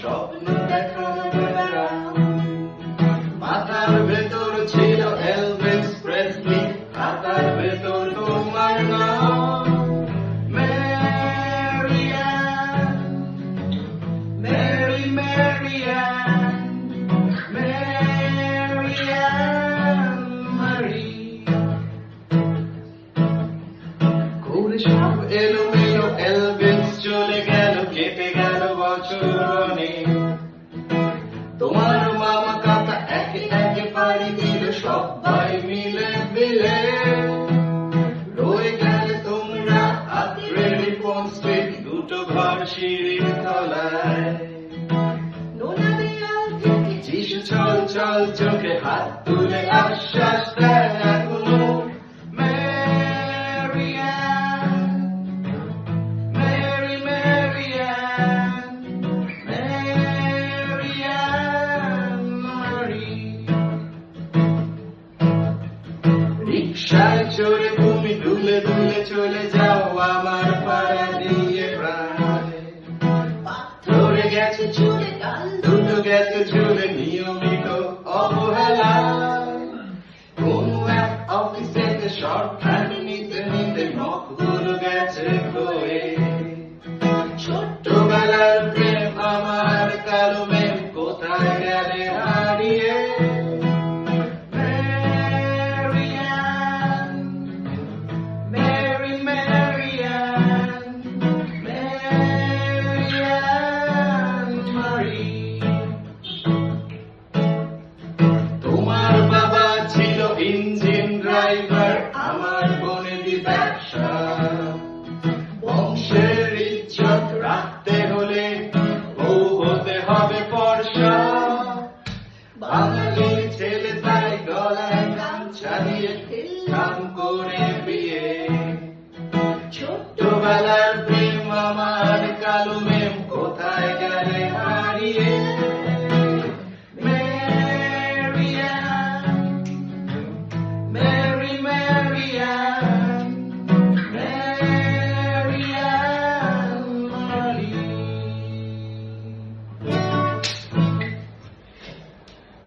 স্বপ্ন দেখার বেলা পাতার ভেতর ছিল এলভিস প্রেসলি পাতার ভেতর তোমার নাম। মেরিয়ান মেরি মেরিয়ান মেরিয়ান মারি করে সব এলোমেলো এলভিস চলে গেল। তোমার মামা কাকা একে একে পাড়ি দিল সবাই মিলে মিলে। রয়ে গেলে তোমরা আত্রের কোন দুটো ঘর সিঁড়ির তলায়। চল চল চোখে হাত তুলে আশ্বাস দেয়। রিক্সায় চড়ে তুমি দুলে দুলে চলে যাও আমার পাড়া দিয়ে প্রাণে। ধরে গেছে চুলে দুটো গেছে চুলে নিয়মিত অবহেলা কোন এক অফিসে শর্ট Campo